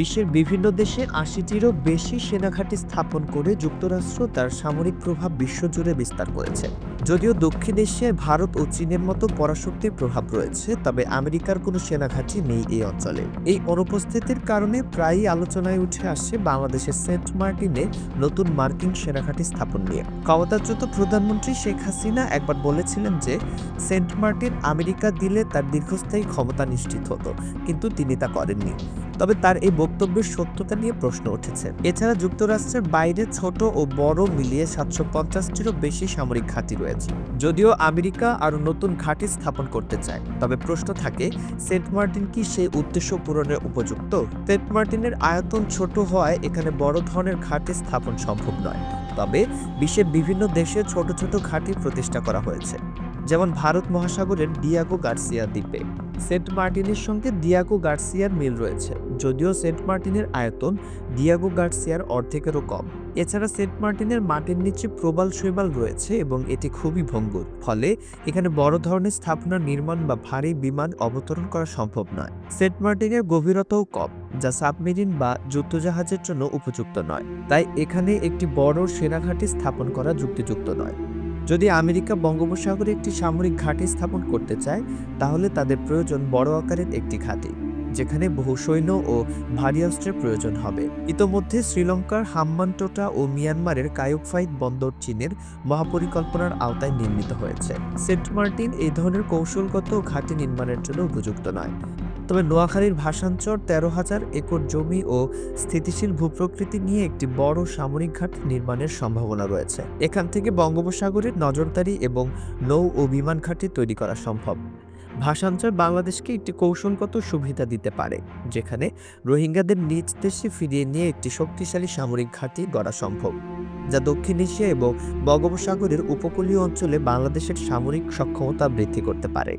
বিশ্বের বিভিন্ন দেশে আশিটিরও বেশি সেনাঘাঁটি স্থাপন করে যুক্তরাষ্ট্র তার সামরিক প্রভাব বিশ্বজুড়ে বিস্তার করেছে। যদিও দক্ষিণ এশিয়ায় ভারত ও চীনের মতো পরাশক্তির প্রভাব রয়েছে, তবে আমেরিকার কোনো সেনাঘাঁটি নেই এই অঞ্চলে। এই অনুপস্থিতির কারণে প্রায়ই আলোচনায় উঠে আসছে বাংলাদেশের সেন্ট মার্টিনে নতুন মার্কিন সেনাঘাঁটি স্থাপন নিয়ে। ক্ষমতাচ্যুত প্রধানমন্ত্রী শেখ হাসিনা একবার বলেছিলেন যে, সেন্ট মার্টিন আমেরিকা দিলে তার দীর্ঘস্থায়ী ক্ষমতা নিশ্চিত হতো, কিন্তু তিনি তা করেননি। তবে তার এই বক্তব্যের সত্যতা নিয়ে প্রশ্ন উঠেছে। এছাড়া যুক্তরাষ্ট্রের বাইরে ছোট ও বড় মিলিয়ে সাতশো পঞ্চাশটিরও বেশি সামরিক ঘাঁটি রয়েছে। যদিও আমেরিকা আরও নতুন ঘাঁটি স্থাপন করতে চায়, তবে প্রশ্ন থাকে, সেন্ট মার্টিন কি সেই উদ্দেশ্য পূরণের উপযুক্ত? সেন্ট মার্টিনের আয়তন ছোট হওয়ায় এখানে বড় ধরনের ঘাঁটি স্থাপন সম্ভব নয়। তবে বিশ্বের বিভিন্ন দেশে ছোট ছোট ঘাঁটি প্রতিষ্ঠা করা হয়েছে, যেমন ভারত মহাসাগরের ডিয়াগো গার্সিয়া দ্বীপে। সেন্ট মার্টিনের সঙ্গে দিয়াগো গার্সিয়ার মিল রয়েছে। যদিও সেন্ট মার্টিনের আয়তন দিয়াগো গার্সিয়ার অর্ধেকেরও কম। এছাড়া সেন্ট মার্টিনের মাটির নিচে প্রবাল শৈবাল রয়েছে এবং এটি খুবই ভঙ্গুর, ফলে এখানে বড় ধরনের স্থাপনা নির্মাণ বা ভারী বিমান অবতরণ করা সম্ভব নয়। সেন্ট মার্টিনের গভীরতাও কম, যা সাবমেরিন বা যুদ্ধজাহাজের জন্য উপযুক্ত নয়। তাই এখানে একটি বড় সেনাঘাঁটি স্থাপন করা যুক্তিযুক্ত নয়। যদি আমেরিকা বঙ্গোপসাগরে একটি সামরিক ঘাঁটি স্থাপন করতে চায়, তাহলে তাদের প্রয়োজন বড় আকারের একটি ঘাঁটি, যেখানে বহু সৈন্য ও ভারী অস্ত্রের প্রয়োজন হবে। ইতোমধ্যে শ্রীলঙ্কার হাম্মানটোটা ও মিয়ানমারের কায়ুকফাইট বন্দর চীনের মহাপরিকল্পনার আওতায় নির্মিত হয়েছে। সেন্ট মার্টিন এই ধরনের কৌশলগত ঘাঁটি নির্মাণের জন্য উপযুক্ত নয়। তবে নোয়াখালীর ভাষাঞ্চর তেরো হাজার একর জমি ও স্থিতিশীল ভূপ্রকৃতি নিয়ে একটি বড় সামরিক ঘাট নির্মাণের সম্ভাবনা রয়েছে। এখান থেকে বঙ্গোপসাগরের নজরদারি এবং নৌ ও বিমান ঘাঁটি তৈরি করা সম্ভব। ভাষাঞ্চর বাংলাদেশকে একটি কৌশলগত সুবিধা দিতে পারে, যেখানে রোহিঙ্গাদের নিজ দেশে ফিরিয়ে নিয়ে একটি শক্তিশালী সামরিক ঘাঁটি গড়া সম্ভব, যা দক্ষিণ এশিয়া এবং বঙ্গোপসাগরের উপকূলীয় অঞ্চলে বাংলাদেশের সামরিক সক্ষমতা বৃদ্ধি করতে পারে।